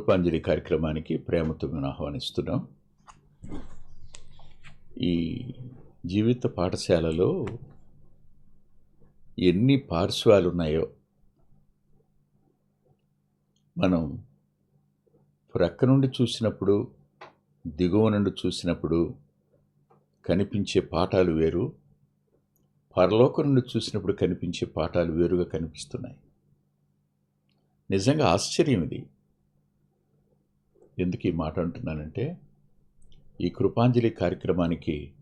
కృపాంజలి కార్యక్రమానికి ప్రేమతో మేము ఆహ్వానిస్తున్నాం. ఈ జీవిత పాఠశాలలో ఎన్ని పార్శ్వాలు ఉన్నాయో మనం ప్రక్క నుండి చూసినప్పుడు దిగువ నుండి చూసినప్పుడు కనిపించే పాఠాలు వేరు పరలోకం నుండి చూసినప్పుడు కనిపించే పాఠాలు వేరుగా కనిపిస్తున్నాయి. నిజంగా ఆశ్చర్యం ఇది. ఎందుకు ఈ మాట అంటున్నానంటే ఈ కృపాంజలి కార్యక్రమానికి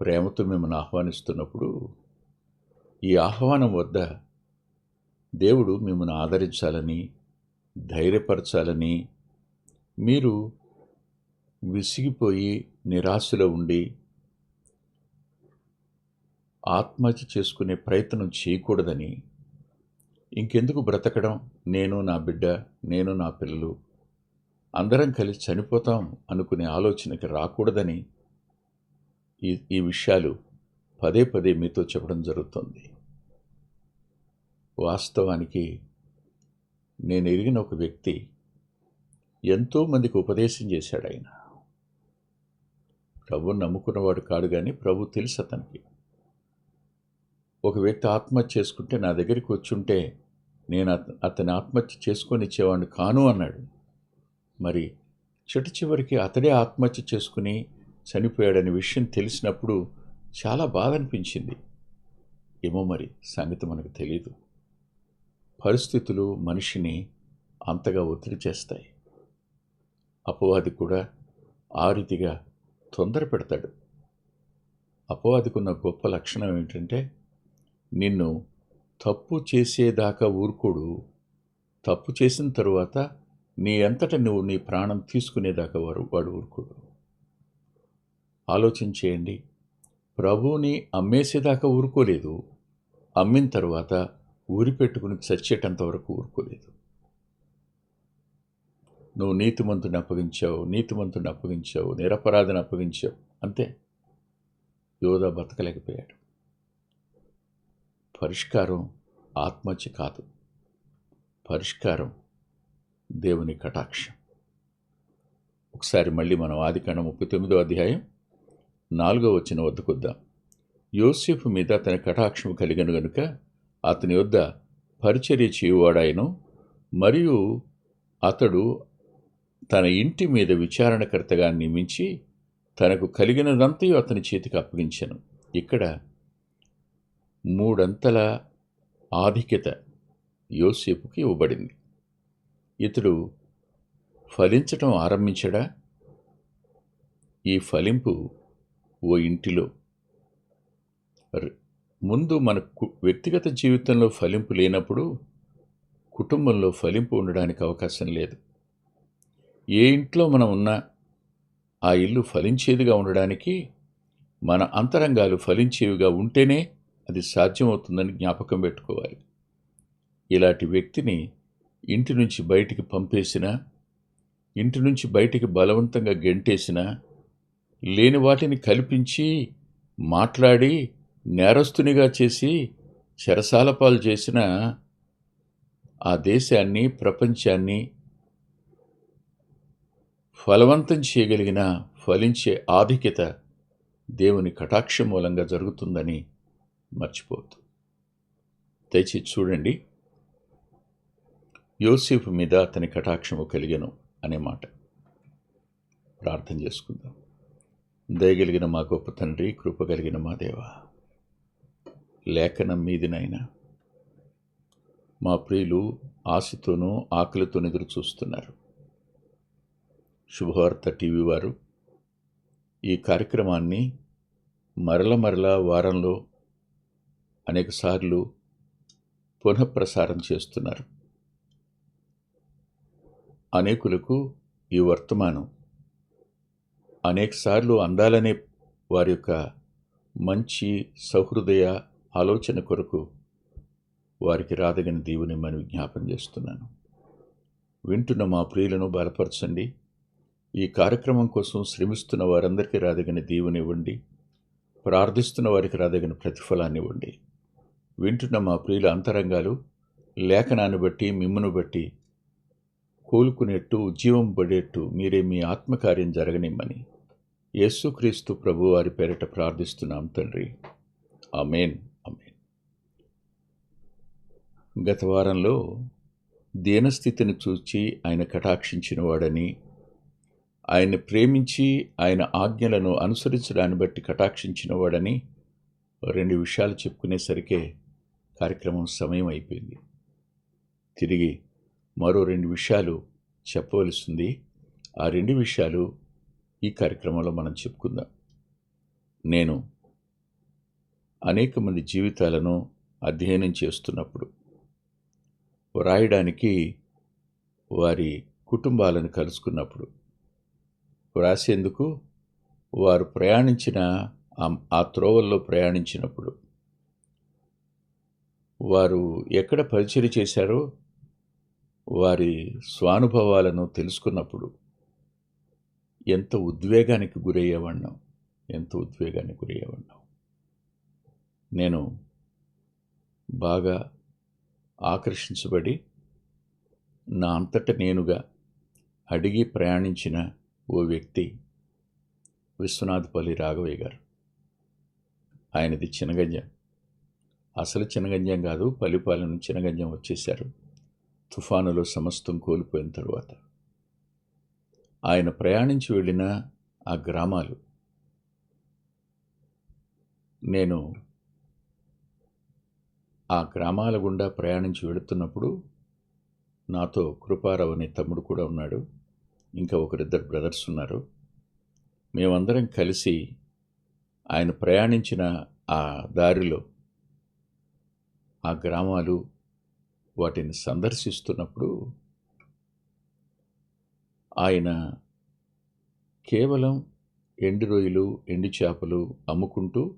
ప్రేమతో మిమ్మల్ని ఆహ్వానిస్తున్నప్పుడు ఈ ఆహ్వానం వద్ద దేవుడు మిమ్మల్ని ఆదరించాలని ధైర్యపరచాలని మీరు విసిగిపోయి నిరాశలో ఉండి ఆత్మహత్య చేసుకునే ప్రయత్నం చేయకూడదని ఇంకెందుకు బ్రతకడం? నేను నా బిడ్డ నేను నా పిల్లలు అందరం కలిసి చనిపోతాం అనుకునే ఆలోచనకి రాకూడదని ఈ ఈ విషయాలు పదే పదే మీతో చెప్పడం జరుగుతుంది. వాస్తవానికి నేను ఎరిగిన ఒక వ్యక్తి ఎంతోమందికి ఉపదేశం చేశాడు ఆయన. ప్రభుని నమ్ముకున్నవాడు కాడు కానీ ప్రభు తెలుసు అతనికి. ఒక వ్యక్తి ఆత్మహత్య చేసుకుంటే నా దగ్గరికి వచ్చుంటే నేను అతని ఆత్మహత్య చేసుకొని ఇచ్చేవాడిని కాను అన్నాడు. మరి చిట చివరికి అతడే ఆత్మహత్య చేసుకుని చనిపోయాడనే విషయం తెలిసినప్పుడు చాలా బాధ అనిపించింది ఏమో మరి సంగతి మనకు తెలియదు పరిస్థితులు మనిషిని అంతగా ఒత్తిడి చేస్తాయి. అపవాది కూడా ఆ రీతిగా తొందర పెడతాడు. అపవాదికున్న గొప్ప లక్షణం ఏంటంటే నిన్ను తప్పు చేసేదాకా ఊరుకోడు. తప్పు చేసిన తరువాత నీ అంతట నువ్వు నీ ప్రాణం తీసుకునేదాకా వారు వాడు ఊరుకోడు. ఆలోచించేయండి ప్రభువుని అమ్మేసేదాకా ఊరుకోలేదు. అమ్మిన తర్వాత ఊరి పెట్టుకుని చచ్చేటంత వరకు ఊరుకోలేదు. నువ్వు నీతిమంతుని అప్పగించావు నీతిమంతుని అప్పగించావు నిరపరాధిని అప్పగించావు అంతే. యోధ బతకలేకపోయాడు. పరిష్కారం ఆత్మహత్య కాదు. పరిష్కారం దేవుని కటాక్షం. ఒకసారి మళ్ళీ మనం ఆదికాండ ముప్పై తొమ్మిదో అధ్యాయం నాలుగో వచ్చిన వద్దకొద్దాం యోసేఫ్ మీద తన కటాక్షం కలిగను గనుక అతని వద్ద పరిచర్య చేయువాడాయను మరియు అతడు తన ఇంటి మీద విచారణకర్తగా నియమించి తనకు కలిగినదంతయు అతని చేతికి అప్పగించాను. ఇక్కడ మూడంతల ఆధిక్యత యోసేపుకి ఇవ్వబడింది. ఇతడు ఫలించటం ఆరంభించడా? ఈ ఫలింపు ఓ ఇంటిలో. ముందు మన వ్యక్తిగత జీవితంలో ఫలింపు లేనప్పుడు కుటుంబంలో ఫలింపు ఉండడానికి అవకాశం లేదు. ఏ ఇంట్లో మనం ఉన్నా ఆ ఇల్లు ఫలించేదిగా ఉండడానికి మన అంతరంగాలు ఫలించేవిగా ఉంటేనే అది సాధ్యమవుతుందని జ్ఞాపకం పెట్టుకోవాలి. ఇలాంటి వ్యక్తిని ఇంటి నుంచి బయటికి పంపేసినా ఇంటి నుంచి బయటికి బలవంతంగా గెంటేసినా లేని వాటిని కల్పించి మాట్లాడి నేరస్తునిగా చేసి చెరసాలపాలు చేసిన ఆ దేశాన్ని ప్రపంచాన్ని ఫలవంతం చేయగలిగిన ఫలించే ఆధిక్యత దేవుని కటాక్ష మూలంగా జరుగుతుందని మర్చిపోవద్దు. దయచేసి చూడండి. యోసేపు మీద అతని కటాక్షము కలిగను అనే మాట. ప్రార్థన చేసుకుందాం. దయగలిగిన మా గొప్ప తండ్రి కృప కలిగిన మా దేవ లేఖనం మీదినైనా మా ప్రియులు ఆశతోనూ ఆకలితోనూ ఎదురు చూస్తున్నారు. శుభవార్త టీవీ వారు ఈ కార్యక్రమాన్ని మరల మరల వారంలో అనేకసార్లు పునఃప్రసారం చేస్తున్నారు. అనేకులకు ఈ వర్తమానం. అనేకసార్లు అందాలనే వారి యొక్క మంచి సహృదయ ఆలోచన కొరకు వారికి రాదగిన దీవుని మనం జ్ఞాపం చేస్తున్నాను. వింటున్న మా ప్రియులను బలపరచండి. ఈ కార్యక్రమం కోసం శ్రమిస్తున్న వారందరికీ రాదగిన దీవుని ఇవ్వండి. ప్రార్థిస్తున్న వారికి రాదగిన ప్రతిఫలాన్ని ఇవ్వండి. వింటున్న మా ప్రియుల అంతరంగాలు లేఖనాన్ని బట్టి మిమ్మును బట్టి కోలుకునేట్టు ఉజ్జీవం పడేట్టు మీరే మీ ఆత్మకార్యం జరగనిమ్మని. యేసుక్రీస్తు ప్రభు వారి పేరిట ప్రార్థిస్తున్నాం తండ్రి. అమేన్ అమేన్ గత వారంలో దీనస్థితిని చూచి ఆయన కటాక్షించిన వాడని ఆయన్ని ప్రేమించి ఆయన ఆజ్ఞలను అనుసరించడాన్ని బట్టి కటాక్షించిన వాడని రెండు విషయాలు చెప్పుకునేసరికే కార్యక్రమం సమయం అయిపోయింది. తిరిగి మరో రెండు విషయాలు చెప్పవలసింది. ఆ రెండు విషయాలు ఈ కార్యక్రమంలో మనం చెప్పుకుందాం. నేను అనేక మంది జీవితాలను అధ్యయనం చేస్తున్నప్పుడు వ్రాయడానికి వారి కుటుంబాలను కలుసుకున్నప్పుడు వ్రాసేందుకు వారు ప్రయాణించిన ఆ- త్రోవల్లో ప్రయాణించినప్పుడు వారు ఎక్కడ పరిచయం చేశారో వారి స్వానుభవాలను తెలుసుకున్నప్పుడు ఎంత ఉద్వేగానికి గురయ్యేవాడినాం ఎంత ఉద్వేగానికి గురయ్యేవాడినాం నేను బాగా ఆకర్షించబడి నా అంతట నేనుగా అడిగి ప్రయాణించిన ఓ వ్యక్తి విశ్వనాథపల్లి రాఘవయ్య గారు. ఆయనది చినగంజం. అసలు చినగంజం కాదు పల్లిపాలెం చినగంజం వచ్చేశారు. తుఫానులో సమస్తం కోల్పోయిన తరువాత ఆయన ప్రయాణించి వెళ్ళిన ఆ గ్రామాలు నేను ఆ గ్రామాల గుండా ప్రయాణించి వెళుతున్నప్పుడు నాతో కృపారావు అనే తమ్ముడు కూడా ఉన్నాడు. ఇంకా ఒకరిద్దరు బ్రదర్స్ ఉన్నారు. మేమందరం కలిసి ఆయన ప్రయాణించిన ఆ దారిలో ఆ గ్రామాలు వాటిని సందర్శిస్తున్నప్పుడు ఆయన కేవలం ఎండు రొయ్యలు ఎండు చేపలు అమ్ముకుంటూ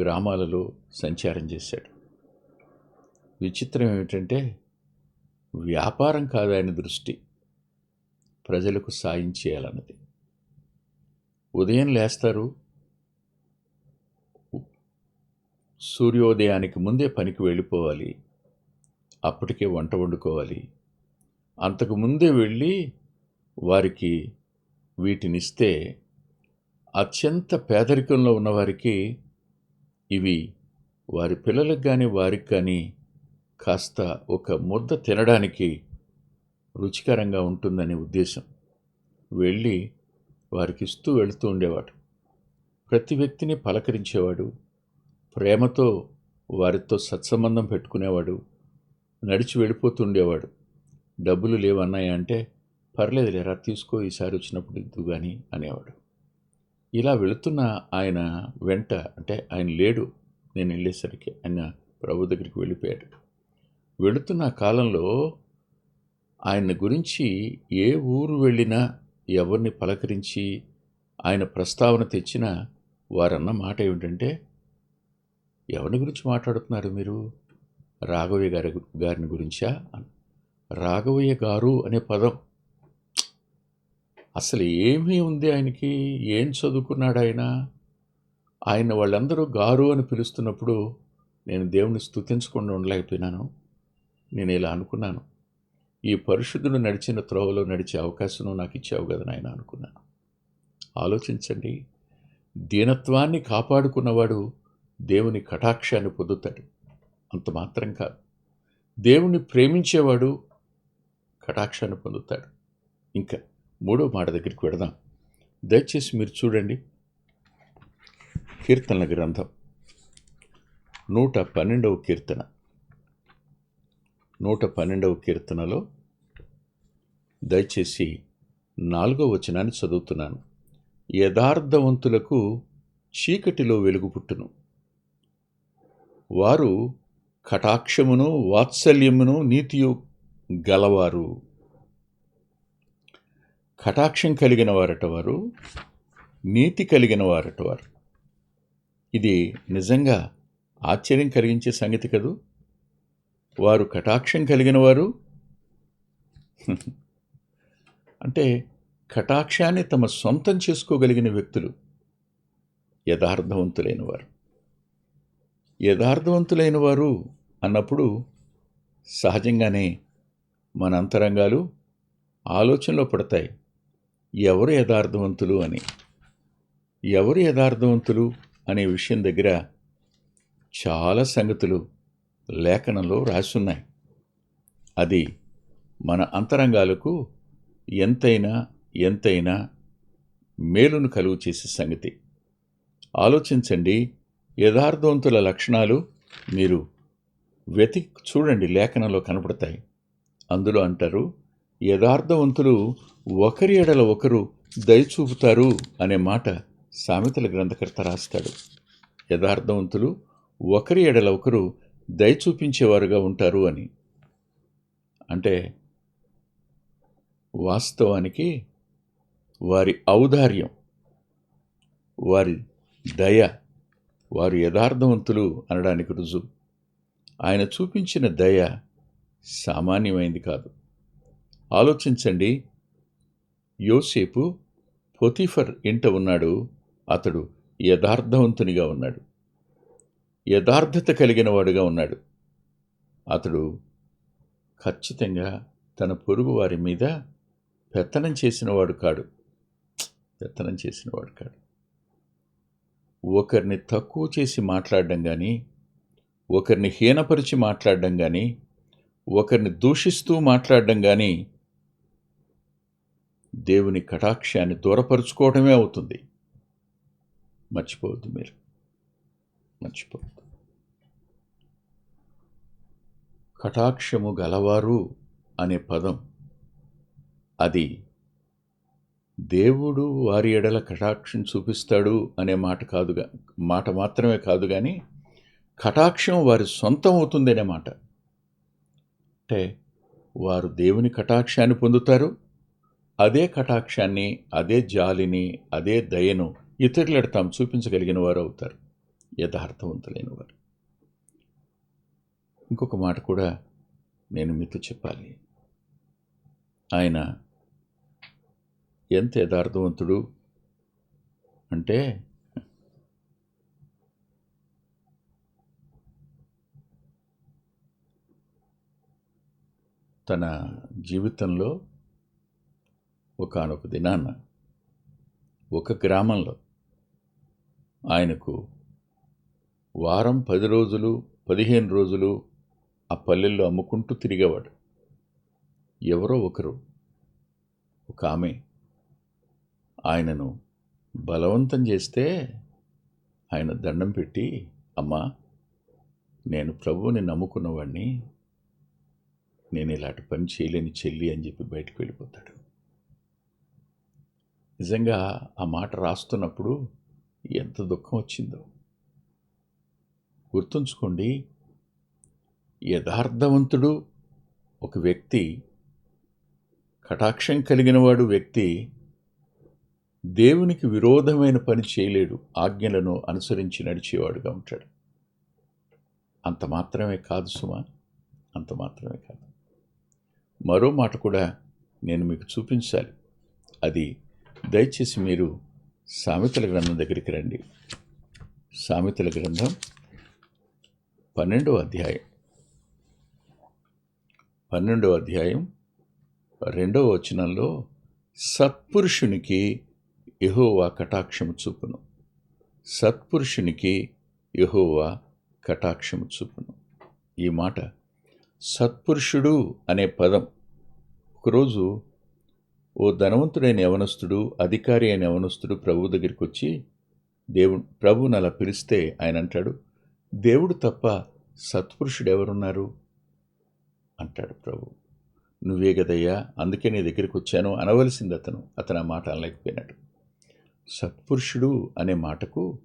గ్రామాలలో సంచారం చేశాడు. విచిత్రం ఏమిటంటే వ్యాపారం కాదు ఆయన దృష్టి ప్రజలకు సాయం చేయాలన్నది. ఉదయం లేస్తారు సూర్యోదయానికి ముందే పనికి వెళ్ళిపోవాలి. అప్పటికే వంట వండుకోవాలి. అంతకు ముందే వెళ్ళి వారికి వీటినిస్తే అత్యంత పేదరికంలో ఉన్నవారికి ఇవి వారి పిల్లలకు కానీ వారికి కానీ కాస్త ఒక ముద్ద తినడానికి రుచికరంగా ఉంటుందనే ఉద్దేశం. వెళ్ళి వారికి ఇస్తూ వెళుతూ ఉండేవాడు. ప్రతి వ్యక్తిని పలకరించేవాడు. ప్రేమతో వారితో సత్సంబంధం పెట్టుకునేవాడు. నడిచి వెళ్ళిపోతుండేవాడు. డబ్బులు లేవన్నాయా అంటే పర్లేదు లేరా తీసుకో ఈసారి వచ్చినప్పుడు ఇద్దు కానీ అనేవాడు. ఇలా వెళుతున్న ఆయన వెంట అంటే ఆయన లేడు నేను వెళ్ళేసరికి ఆయన ప్రభు దగ్గరికి వెళ్ళిపోయాడు. వెళుతున్న కాలంలో ఆయన గురించి ఏ ఊరు వెళ్ళినా ఎవరిని పలకరించి ఆయన ప్రస్తావన తెచ్చినా వారన్న మాట ఏమిటంటే ఎవరి గురించి మాట్లాడుతున్నారు మీరు? రాఘవయ్య గారి గారిని గురించా? రాఘవయ్య గారు అనే పదం అసలు ఏమీ ఉంది ఆయనకి? ఏం చదువుకున్నాడు ఆయన? ఆయన వాళ్ళందరూ గారు అని పిలుస్తున్నప్పుడు నేను దేవుని స్థుతించకుండా ఉండలేకపోయినాను. నేను ఇలా అనుకున్నాను. ఈ పరిశుద్ధుడు నడిచిన త్రోవలో నడిచే అవకాశం నాకు ఇచ్చావు కదా నాయన అనుకున్నాను. ఆలోచించండి. దీనత్వాన్ని కాపాడుకున్నవాడు దేవుని కటాక్షాన్ని పొందుతాడు. అంత మాత్రం కాదు. దేవుణ్ణి ప్రేమించేవాడు కటాక్షాన్ని పొందుతాడు. ఇంకా మూడో మాట దగ్గరికి వెడదాం దయచేసి మీరు చూడండి. కీర్తనల గ్రంథం నూట పన్నెండవ కీర్తన. నూట పన్నెండవ కీర్తనలో దయచేసి నాలుగో వచనాన్ని చదువుతున్నాను. యథార్థవంతులకు చీకటిలో వెలుగు పుట్టును. వారు కటాక్షమును వాత్సల్యమును నీతియు గలవారు. కటాక్షం కలిగిన వారట వారు నీతి కలిగిన వారట వారు. ఇది నిజంగా ఆశ్చర్యం కలిగించే సంగతి కదూ? వారు కటాక్షం కలిగిన వారు? అంటే కటాక్షాన్ని తమ సొంతం చేసుకోగలిగిన వ్యక్తులు యథార్థవంతులైన వారు. యథార్థవంతులైన వారు అన్నప్పుడు సహజంగానే మన అంతరంగాలు ఆలోచనలో పడతాయి. ఎవరు యథార్థవంతులు అని? ఎవరు యథార్థవంతులు అనే విషయం దగ్గర చాలా సంగతులు లేఖనంలో రాసున్నాయి. అది మన అంతరంగాలకు ఎంతైనా ఎంతైనా మేలును కలుగు చేసే సంగతి. ఆలోచించండి యథార్థవంతుల లక్షణాలు మీరు వెతికి చూడండి లేఖనంలో కనపడతాయి. అందులో అంటారు యథార్థవంతులు ఒకరి ఎడల ఒకరు దయచూపుతారు అనే మాట సామెతల గ్రంథకర్త రాస్తాడు. యథార్థవంతులు ఒకరి ఎడల ఒకరు దయ చూపించేవారుగా ఉంటారు అని. అంటే వాస్తవానికి వారి ఔదార్యం వారి దయ వారు యథార్థవంతులు అనడానికి రుజువు. ఆయన చూపించిన దయ సామాన్యమైంది కాదు. ఆలోచించండి. యోసేపు పొతిఫర్ ఇంట ఉన్నాడు. అతడు యథార్థవంతునిగా ఉన్నాడు. యథార్థత కలిగిన వాడుగా ఉన్నాడు. అతడు ఖచ్చితంగా తన పొరుగు వారి మీద పెత్తనం చేసినవాడు కాడు. పెత్తనం చేసినవాడు కాడు. ఒకరిని తక్కువ చేసి మాట్లాడడం కానీ ఒకరిని హీనపరిచి మాట్లాడడం కానీ ఒకరిని దూషిస్తూ మాట్లాడడం కానీ దేవుని కటాక్షాన్ని దూరపరుచుకోవడమే అవుతుంది. మర్చిపోవద్దు మీరు. మర్చిపోవద్దు. కటాక్షము గలవారు అనే పదం అది దేవుడు వారి ఎడల కటాక్షం చూపిస్తాడు అనే మాట కాదుగా మాట మాత్రమే కాదు కానీ కటాక్షం వారి సొంతం అవుతుందనే మాట. అంటే వారు దేవుని కటాక్షాన్ని పొందుతారు అదే కటాక్షాన్ని అదే జాలిని అదే దయను ఇతరులకు తాము చూపించగలిగిన వారు అవుతారు యథార్థవంతులైన వారు ఇంకొక మాట కూడా నేను మీతో చెప్పాలి. ఆయన ఎంత యథార్థవంతుడు అంటే తన జీవితంలో ఒకానొక దినాన ఒక గ్రామంలో ఆయనకు వారం పది రోజులు పదిహేను రోజులు ఆ పల్లెల్లో అమ్ముకుంటూ తిరిగేవాడు. ఎవరో ఒకరు ఒక ఆమె ఆయనను బలవంతం చేస్తే ఆయన దండం పెట్టి అమ్మా నేను ప్రభువుని నమ్ముకున్నవాడిని నేను ఇలాంటి పని చేయలేని చెల్లి అని చెప్పి బయటకు వెళ్ళిపోతాడు. నిజంగా ఆ మాట రాస్తున్నప్పుడు ఎంత దుఃఖం వచ్చిందో. గుర్తుంచుకోండి యథార్థవంతుడు ఒక వ్యక్తి కటాక్షం కలిగిన వాడు వ్యక్తి దేవునికి విరోధమైన పని చేయలేడు ఆజ్ఞలను అనుసరించి నడిచేవాడుగా ఉంటాడు. అంత మాత్రమే కాదు సుమా అంత మాత్రమే కాదు. మరో మాట కూడా నేను మీకు చూపించాలి. అది దయచేసి మీరు సామెతల గ్రంథం దగ్గరికి రండి. సామెతల గ్రంథం పన్నెండవ అధ్యాయం. పన్నెండవ అధ్యాయం రెండవ వచనంలో సత్పురుషునికి యహోవా కటాక్షము చూపును. సత్పురుషునికి యహోవా కటాక్షము చూపును. ఈ మాట సత్పురుషుడు అనే పదం. ఒకరోజు ఓ ధనవంతుడైన యవనస్తుడు అధికారి అయిన యవనస్తుడు ప్రభు దగ్గరికి వచ్చి దేవుడు ప్రభువుని అలా పిలిస్తే ఆయన అంటాడు దేవుడు తప్ప సత్పురుషుడు ఎవరున్నారు? అంటాడు ప్రభు. నువ్వే కదయ్యా అందుకే నీ దగ్గరికి వచ్చాను అనవలసింది అతను అతను ఆ మాట అనలేకపోయినాడు. సత్పురుషుడు అనే మాటకు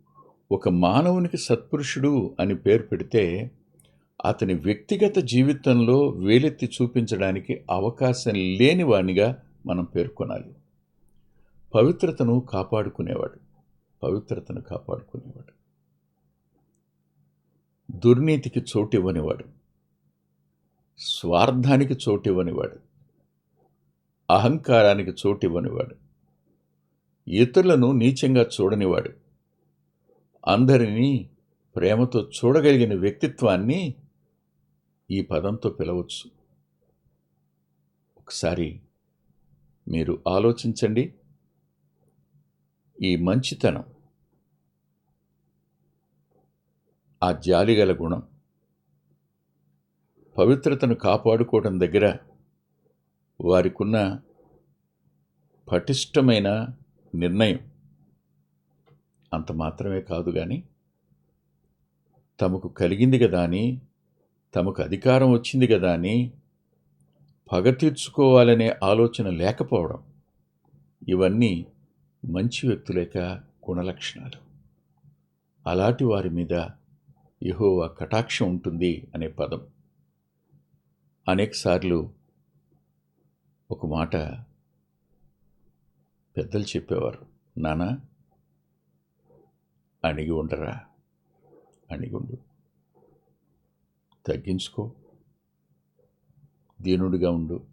ఒక మానవునికి సత్పురుషుడు అని పేరు పెడితే అతని వ్యక్తిగత జీవితంలో వేలెత్తి చూపించడానికి అవకాశం లేనివాణిగా మనం పేర్కొనాలి. పవిత్రతను కాపాడుకునేవాడు. పవిత్రతను కాపాడుకునేవాడు. దుర్నీతికి చోటివ్వనివాడు. స్వార్థానికి చోటివ్వనివాడు. అహంకారానికి చోటివ్వనివాడు. ఇతరులను నీచంగా చూడనివాడు. అందరినీ ప్రేమతో చూడగలిగిన వ్యక్తిత్వాన్ని ఈ పదంతో పిలవచ్చు. ఒకసారి మీరు ఆలోచించండి. ఈ మంచితనం ఆ జాలిగల గుణం పవిత్రతను కాపాడుకోవడం దగ్గర వారికున్న పటిష్టమైన నిర్ణయం. అంత మాత్రమే కాదు కానీ తమకు కలిగింది కదా అని తమకు అధికారం వచ్చింది కదా అని పగ తీర్చుకోవాలనే ఆలోచన లేకపోవడం ఇవన్నీ మంచి వ్యక్తుల యొక్క గుణలక్షణాలు. అలాంటి వారి మీద యహోవా కటాక్షం ఉంటుంది అనే పదం. అనేకసార్లు ఒక మాట పెద్దలు చెప్పేవారు నానా అణిగి ఉండరా? అణిగుండు తగ్గించుకో. దీనుడిగా ఉండు.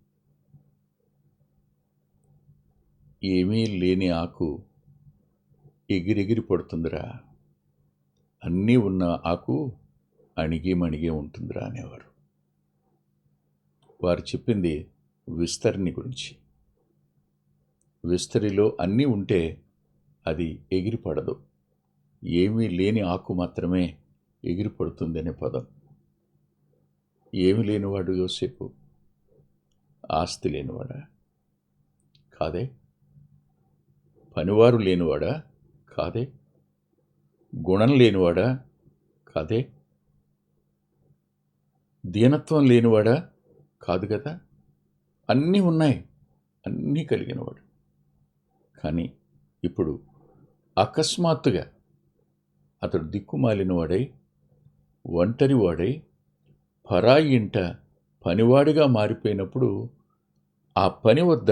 ఏమీ లేని ఆకు ఎగిరెగిరి పడుతుందిరా. అన్నీ ఉన్న ఆకు అణిగి మణిగి ఉంటుందిరా అనేవారు. వారు చెప్పింది విస్తరిని గురించి. విస్తరిలో అన్నీ ఉంటే అది ఎగిరిపడదు. ఏమీ లేని ఆకు మాత్రమే ఎగిరిపడుతుంది అనే పదం. ఏమి లేనివాడు యోసేపు? ఆస్తి లేనివాడా? కాదే? పనివారు లేనివాడా? కాదే? గుణం లేనివాడా? కాదే? దీనత్వం లేనివాడా? కాదు కదా? అన్నీ ఉన్నాయి. అన్నీ కలిగినవాడు. కానీ ఇప్పుడు అకస్మాత్తుగా అతడు దిక్కుమాలినవాడై ఒంటరివాడై పరాయి ఇంట పనివాడిగా మారిపోయినప్పుడు ఆ పని వద్ద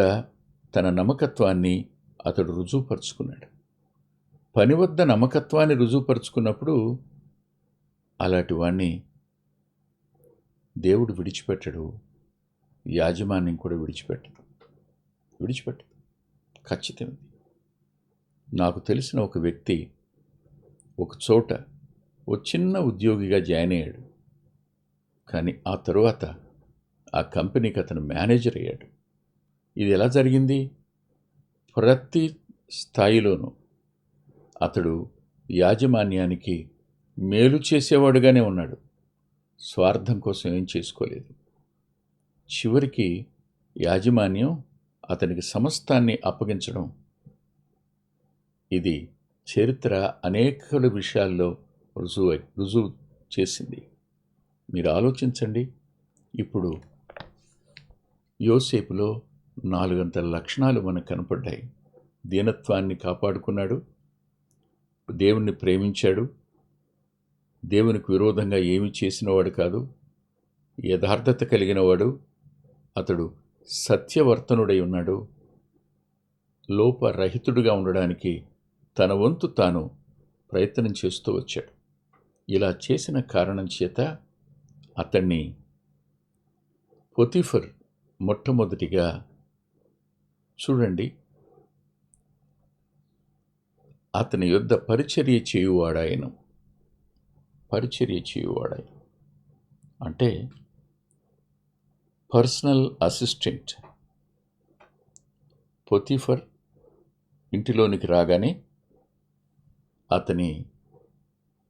తన నమ్మకత్వాన్ని అతడు రుజువుపరుచుకున్నాడు. పని వద్ద నమ్మకత్వాన్ని రుజువుపరుచుకున్నప్పుడు అలాంటి వాణ్ణి దేవుడు విడిచిపెట్టడు యాజమాన్యం కూడా విడిచిపెట్టడు విడిచిపెట్టడు ఖచ్చితం నాకు తెలిసిన ఒక వ్యక్తి ఒక చోట ఓ చిన్న ఉద్యోగిగా జాయిన్ అయ్యాడు. కానీ ఆ తరువాత ఆ కంపెనీకి అతను మేనేజర్ అయ్యాడు. ఇది ఎలా జరిగింది? ప్రతి స్థాయిలోనూ అతడు యాజమాన్యానికి మేలు చేసేవాడుగానే ఉన్నాడు. స్వార్థం కోసం ఏం చేసుకోలేదు. చివరికి యాజమాన్యం అతనికి సమస్తాన్ని అప్పగించడం. ఇది చరిత్ర అనేక విషయాల్లో రుజువు రుజువు చేసింది. మీరు ఆలోచించండి ఇప్పుడు యోసేపులో నాలుగంతల లక్షణాలు మనకు కనపడ్డాయి. దీనత్వాన్ని కాపాడుకున్నాడు. దేవుణ్ణి ప్రేమించాడు. దేవునికి విరోధంగా ఏమి చేసినవాడు కాదు. యథార్థత కలిగినవాడు. అతడు సత్యవర్తనుడై ఉన్నాడు. లోపరహితుడుగా ఉండడానికి తన వంతు తాను ప్రయత్నం చేస్తూ వచ్చాడు. ఇలా చేసిన కారణం చేత అతన్ని పొతిఫర్ మొట్టమొదటిగా చూడండి. అతని యుద్ధ పరిచర్య చేయువాడాయను. పరిచర్య చేయువాడాయ అంటే పర్సనల్ అసిస్టెంట్. పొతిఫర్ ఇంటిలోనికి రాగానే అతని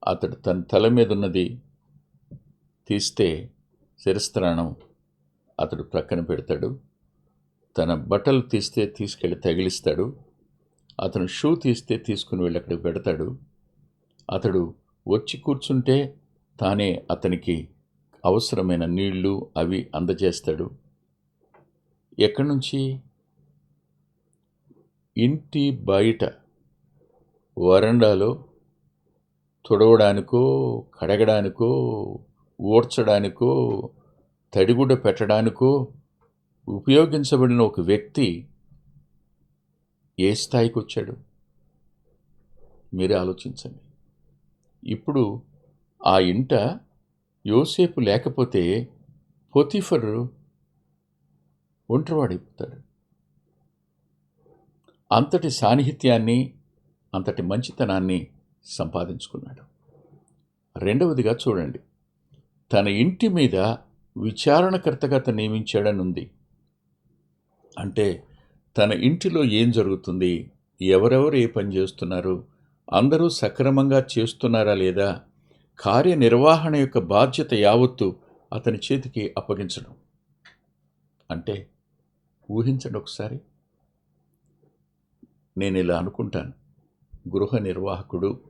అతడు తన తల మీద ఉన్నది తీస్తే శిరస్త్రాణం అతడు ప్రక్కన పెడతాడు. తన బట్టలు తీస్తే తీసుకెళ్ళి తగిలిస్తాడు. అతను షూ తీస్తే తీసుకుని వెళ్ళి అక్కడికి పెడతాడు. అతడు వచ్చి కూర్చుంటే తానే అతనికి అవసరమైన నీళ్ళు అవి అందజేస్తాడు. ఎక్కడి నుంచి? ఇంటి బయట. వరండాలో తుడవడానికో కడగడానికో ఊడ్చడానికో తడిగుడ్డ పెట్టడానికో ఉపయోగించబడిన ఒక వ్యక్తి ఏ స్థాయికి వచ్చాడు మీరే ఆలోచించండి. ఇప్పుడు ఆ ఇంట యోసేపు లేకపోతే పొతిఫర్ ఒంటరివాడైపోతాడు. అంతటి సాన్నిహిత్యాన్ని అంతటి మంచితనాన్ని సంపాదించుకున్నాడు. రెండవదిగా చూడండి. తన ఇంటి మీద విచారణకర్తగా అతను నియమించాడనుంది అంటే తన ఇంటిలో ఏం జరుగుతుంది? ఎవరెవరు ఏ పని చేస్తున్నారు? అందరూ సక్రమంగా చేస్తున్నారా లేదా? కార్యనిర్వహణ యొక్క బాధ్యత యావత్తు అతని చేతికి అప్పగించడం. అంటే ఊహించండి ఒకసారి. నేను ఇలా అనుకుంటాను. గృహ నిర్వాహకుడు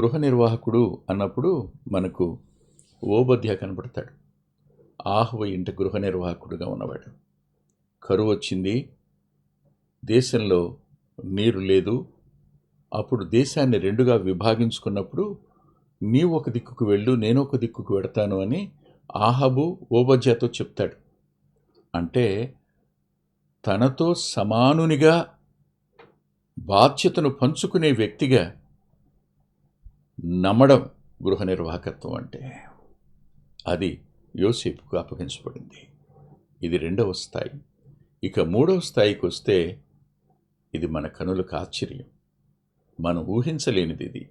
గృహ నిర్వాహకుడు అన్నప్పుడు మనకు ఓబద్య కనబడతాడు. ఆహువ ఇంటి గృహ నిర్వాహకుడుగా ఉన్నవాడు. కరువు వచ్చింది దేశంలో నీరు లేదు. అప్పుడు దేశాన్ని రెండుగా విభాగించుకున్నప్పుడు నీవు ఒక దిక్కుకు వెళ్ళు నేను ఒక దిక్కుకు వెడతాను అని ఆహబు ఓబద్యతో చెప్తాడు. అంటే తనతో సమానునిగా బాధ్యతను పంచుకునే వ్యక్తిగా నమ్మడం గృహ నిర్వాహకత్వం అంటే. అది యోసేపుకు అప్పగించబడింది. ఇది రెండవ స్థాయి. ఇక మూడవ స్థాయికి వస్తే ఇది మన కనులకు ఆశ్చర్యం. మనం ఊహించలేనిది ఇది.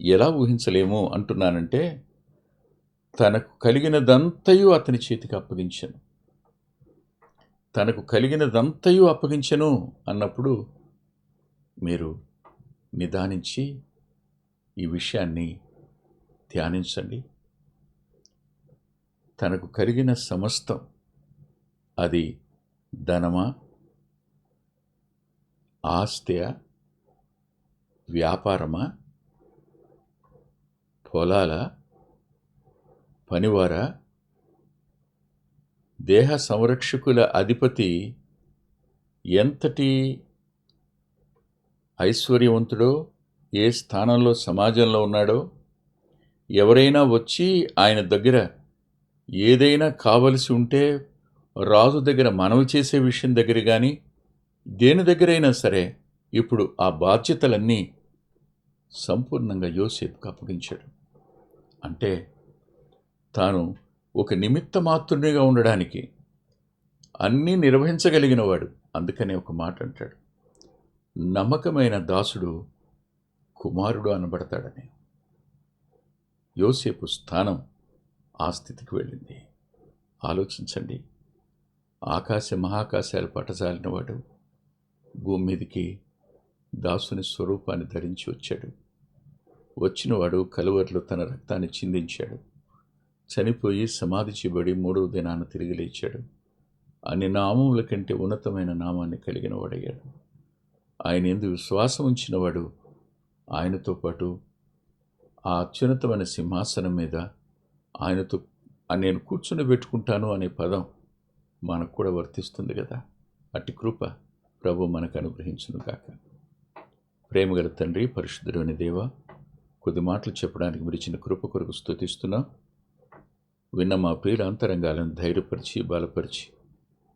ఎలా ఊహించలేము అంటున్నానంటే తనకు కలిగినదంతయు అతని చేతికి అప్పగించను. తనకు కలిగినదంతయు అప్పగించను అన్నప్పుడు మీరు నిదానించి ఈ విషయాన్ని ధ్యానించండి. తనకు కలిగిన సమస్తం. అది ధనమా? ఆస్తియా? వ్యాపారమా? పొలాల? పనివార? దేహ సంరక్షకుల అధిపతి ఎంతటి ఐశ్వర్యవంతుడో ఏ స్థానంలో సమాజంలో ఉన్నాడో ఎవరైనా వచ్చి ఆయన దగ్గర ఏదైనా కావలసి ఉంటే రాజు దగ్గర మనవి చేసే విషయం దగ్గర కానీ దేని దగ్గరైనా సరే ఇప్పుడు ఆ బాధ్యతలన్నీ సంపూర్ణంగా యోసేపుకు అప్పగించాడు. అంటే తాను ఒక నిమిత్త మాత్రునిగా ఉండడానికి అన్నీ నిర్వహించగలిగినవాడు అందుకనే ఒక మాట అంటాడు. నమ్మకమైన దాసుడు కుమారుడు అనబడతాడని. యోసేపు స్థానం ఆ స్థితికి వెళ్ళింది. ఆలోచించండి. ఆకాశ మహాకాశాలు పట్టజాలినవాడు భూమి మీదకి దాసుని స్వరూపాన్ని ధరించి వచ్చాడు. వచ్చినవాడు కలువరిలో తన రక్తాన్ని చిందించాడు. చనిపోయి సమాధి చేయబడి మూడవ దినాన తిరిగి లేచాడు. అన్ని నామముల కంటే ఉన్నతమైన నామాన్ని కలిగిన వాడయ్యాడు. ఆయన ఎందు విశ్వాసం ఉంచినవాడు ఆయనతో పాటు ఆ అత్యున్నతమైన సింహాసనం మీద ఆయనతో నేను కూర్చుని పెట్టుకుంటాను అనే పదం మనకు కూడా వర్తిస్తుంది కదా. అట్టి కృప ప్రభు మనకు అనుగ్రహించును కాక ప్రేమగల తండ్రి పరిశుద్ధుడని దేవ కొద్ది మాటలు చెప్పడానికి మీరు ఇచ్చిన కృప కొరకు స్థుతిస్తున్నాం విన్న మా ప్రియుల అంతరంగాలను ధైర్యపరిచి బలపరిచి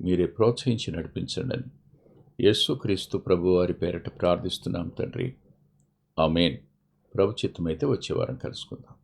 మీరే ప్రోత్సహించి నడిపించండి అని యేసుక్రీస్తు ప్రభు వారి పేరట ప్రార్థిస్తున్నాం తండ్రి. ఆమెన్. ప్రభు చిత్తమైతే వచ్చే వారం కలుసుకుందాం.